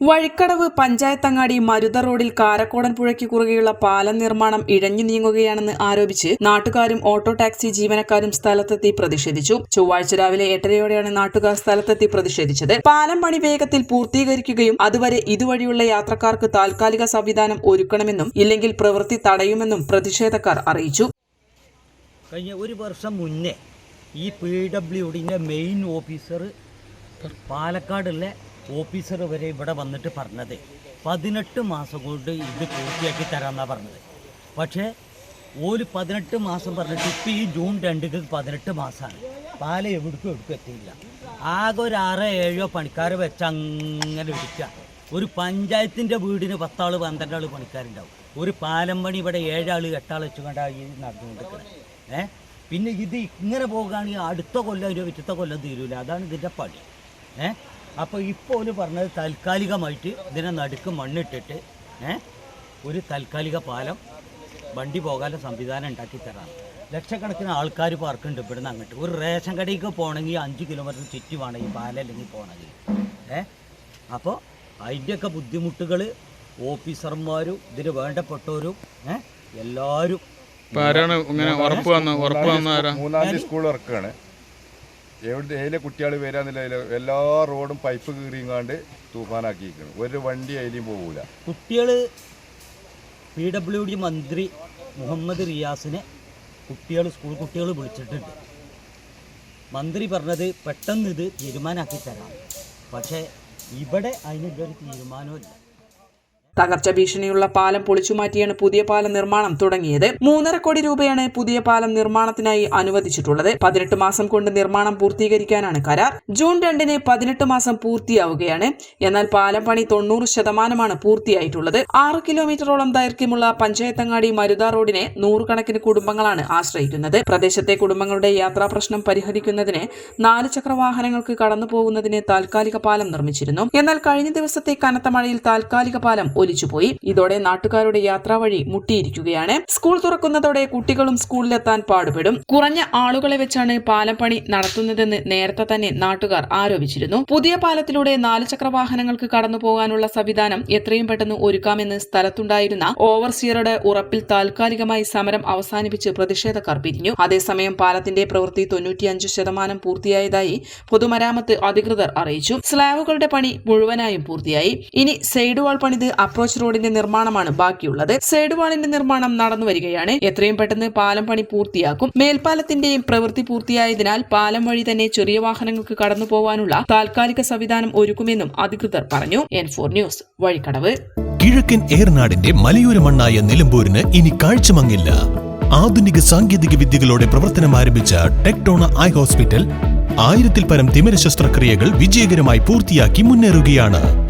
Vazhikkadavu പഞ്ചായത്തങ്ങാടി Marutha റോഡിൽ കാരക്കോടൻ പുഴയ്ക്ക് കുറുകെയുള്ള പാലം നിർമ്മാണം ഇഴഞ്ഞു നീങ്ങുകയാണെന്ന് ആരോപിച്ച് നാട്ടുകാരും ഓട്ടോ ടാക്സി ജീവനക്കാരും സ്ഥലത്തെത്തി പ്രതിഷേധിച്ചു. ചൊവ്വാഴ്ച രാവിലെ എട്ടരയോടെയാണ് നാട്ടുകാർ സ്ഥലത്തെത്തി പ്രതിഷേധിച്ചത്. പാലം പണി വേഗത്തിൽ പൂർത്തീകരിക്കുകയും അതുവരെ ഇതുവഴിയുള്ള യാത്രക്കാർക്ക് താൽക്കാലിക സംവിധാനം ഒരുക്കണമെന്നും ഇല്ലെങ്കിൽ പ്രവൃത്തി തടയുമെന്നും പ്രതിഷേധക്കാർ അറിയിച്ചു. കഴിഞ്ഞ ഒരു വർഷം മുന്നേ ഈ പി മെയിൻ ഓഫീസർ പാലക്കാടുള്ള ഓഫീസർ വരെ ഇവിടെ വന്നിട്ട് പറഞ്ഞത് പതിനെട്ട് മാസം കൊണ്ട് ഇത് പൂർത്തിയാക്കി തരാമെന്നാണ് പറഞ്ഞത്. പക്ഷേ ഒരു പതിനെട്ട് മാസം പറഞ്ഞിട്ട് ഇപ്പോൾ ഈ ജൂൺ രണ്ടിക്ക് പതിനെട്ട് മാസമാണ് പാല എവിടേക്കും എവിടേക്കും എത്തിയില്ല. ആകെ ഒരു ആറോ ഏഴോ പണിക്കാർ വെച്ച് അങ്ങനെ എടുക്കുക ഒരു പഞ്ചായത്തിന്റെ വീടിന് പത്താൾ പന്ത്രണ്ട് ആൾ പണിക്കാരുണ്ടാവും. ഒരു പാലം പണി ഇവിടെ ഏഴാൾ എട്ടാൾ വെച്ചുകൊണ്ട് ഈ നടന്നുകൊണ്ടിരിക്കുന്നത് ഏ? പിന്നെ ഇത് ഇങ്ങനെ പോകുകയാണെങ്കിൽ അടുത്ത കൊല്ലം ഒരു വിറ്റത്തെ കൊല്ലം തീരൂല. അതാണ് ഇതിന്റെ പണി. ഏ? അപ്പോൾ ഇപ്പോൾ ഒരു പറഞ്ഞത് താൽക്കാലികമായിട്ട് ഇതിനെ നടുക്ക് മണ്ണിട്ടിട്ട് ഒരു താൽക്കാലിക പാലം വണ്ടി പോകാനുള്ള സംവിധാനം ഉണ്ടാക്കി തരാം ലക്ഷക്കണക്കിന് ആൾക്കാർ പാർക്കുന്നുണ്ട് ഇവിടുന്ന് അങ്ങോട്ട്. ഒരു റേഷൻ കടയ്ക്ക് പോകണമെങ്കിൽ അഞ്ച് കിലോമീറ്റർ ചുറ്റി വേണം ഈ പാലം അല്ലെങ്കിൽ പോകണമെങ്കിൽ. ഏ അപ്പോൾ അതിന്റെയൊക്കെ ബുദ്ധിമുട്ടുകൾ ഓഫീസർമാരും ഇതിന് വേണ്ടപ്പെട്ടവരും ഏ എല്ലാവരും ആരാണ് ഇങ്ങനെ ഉറപ്പ് വന്ന ഉറപ്പ് വന്ന ആരാ? സ്കൂൾ ഇറക്കാണ് എവിടെ അതിലെ കുട്ടികൾ വരാന്നില്ല എല്ലാ റോഡും പൈപ്പ് കീറിയങ്ങാണ്ട് തൂഫാനാക്കിയിരിക്കണം. ഒരു വണ്ടി അതിലും പോകൂല കുട്ടികൾ പി ഡബ്ല്യു ഡി മന്ത്രി മുഹമ്മദ് റിയാസിനെ കുട്ടികൾ സ്കൂൾ കുട്ടികൾ വിളിച്ചിട്ടുണ്ട്. മന്ത്രി പറഞ്ഞത് പെട്ടെന്ന് ഇത് തീരുമാനമാക്കി തരാം. പക്ഷേ ഇവിടെ അതിനുള്ളൊരു തീരുമാനമില്ല തകർച്ച ഭീഷണിയുള്ള പാലം പൊളിച്ചുമാറ്റിയാണ് പുതിയ പാലം നിർമ്മാണം തുടങ്ങിയത്. മൂന്നര കോടി രൂപയാണ് പുതിയ പാലം നിർമ്മാണത്തിനായി അനുവദിച്ചിട്ടുള്ളത്. പതിനെട്ട് മാസം കൊണ്ട് നിർമ്മാണം പൂർത്തീകരിക്കാനാണ് കരാർ. ജൂൺ രണ്ടിന് പതിനെട്ട് മാസം പൂർത്തിയാവുകയാണ്. എന്നാൽ പാലം പണി തൊണ്ണൂറ് ശതമാനമാണ് പൂർത്തിയായിട്ടുള്ളത്. ആറ് കിലോമീറ്ററോളം ദൈർഘ്യമുള്ള പഞ്ചായത്തങ്ങാടി മരുത റോഡിനെ നൂറുകണക്കിന് കുടുംബങ്ങളാണ് ആശ്രയിക്കുന്നത്. പ്രദേശത്തെ കുടുംബങ്ങളുടെ യാത്രാ പ്രശ്നം പരിഹരിക്കുന്നതിന് നാല് ചക്ര വാഹനങ്ങൾക്ക് കടന്നു പോകുന്നതിന് താൽക്കാലിക പാലം നിർമ്മിച്ചിരുന്നു. എന്നാൽ കഴിഞ്ഞ ദിവസത്തെ കനത്ത മഴയിൽ താൽക്കാലിക പാലം ഒലിച്ചുപോയി. ഇതോടെ നാട്ടുകാരുടെ യാത്രാവഴി മുട്ടിയിരിക്കുകയാണ്. സ്കൂൾ തുറക്കുന്നതോടെ കുട്ടികളും സ്കൂളിലെത്താൻ പാടുപെടും. കുറഞ്ഞ ആളുകളെ വെച്ചാണ് പാലം പണി നടത്തുന്നതെന്ന് നേരത്തെ തന്നെ നാട്ടുകാർ ആരോപിച്ചിരുന്നു. പുതിയ പാലത്തിലൂടെ നാല് ചക്ര വാഹനങ്ങൾക്ക് കടന്നു പോകാനുള്ള സംവിധാനം എത്രയും പെട്ടെന്ന് ഒരുക്കാമെന്ന് സ്ഥലത്തുണ്ടായിരുന്ന ഓവർസിയറുടെ ഉറപ്പിൽ താൽക്കാലികമായി സമരം അവസാനിപ്പിച്ച് പ്രതിഷേധക്കാർ പിരിഞ്ഞു. അതേസമയം പാലത്തിന്റെ പ്രവൃത്തി തൊണ്ണൂറ്റിയഞ്ച് ശതമാനം പൂർത്തിയായതായി പൊതുമരാമത്ത് അധികൃതർ അറിയിച്ചു. സ്ലാബുകളുടെ പണി മുഴുവനായും പൂർത്തിയായി. ഇനി സൈഡ് വാൾ പണിത് അപ്രോച്ച് റോഡിന്റെ നിർമ്മാണമാണ് ബാക്കിയുള്ളത്. സൈഡ് വാളിന്റെ നിർമ്മാണം നടന്നു വരികയാണ്. എത്രയും പെട്ടെന്ന് പാലം പണി പൂർത്തിയാക്കും. മേൽപ്പാലത്തിന്റെയും പ്രവൃത്തി പൂർത്തിയായതിനാൽ പാലം വഴി തന്നെ ചെറിയ വാഹനങ്ങൾക്ക് കടന്നു പോകാനുള്ള താൽക്കാലിക സംവിധാനം ഒരുക്കുമെന്നും അധികൃതർ പറഞ്ഞു. N four news Vazhikkadavu. കിഴക്കൻ ഏർനാടിന്റെ മലയോര മണ്ണായ നിലമ്പൂരിന് ഇനി കാഴ്ചമങ്ങില്ല. ആധുനിക സാങ്കേതിക വിദ്യകളോടെ പ്രവർത്തനം ആരംഭിച്ച ടെക്ടോണ ഐ ഹോസ്പിറ്റൽ ആയിരത്തിൽ പരം തിമിര ശസ്ത്രക്രിയകൾ വിജയകരമായി പൂർത്തിയാക്കി മുന്നേറുകയാണ്.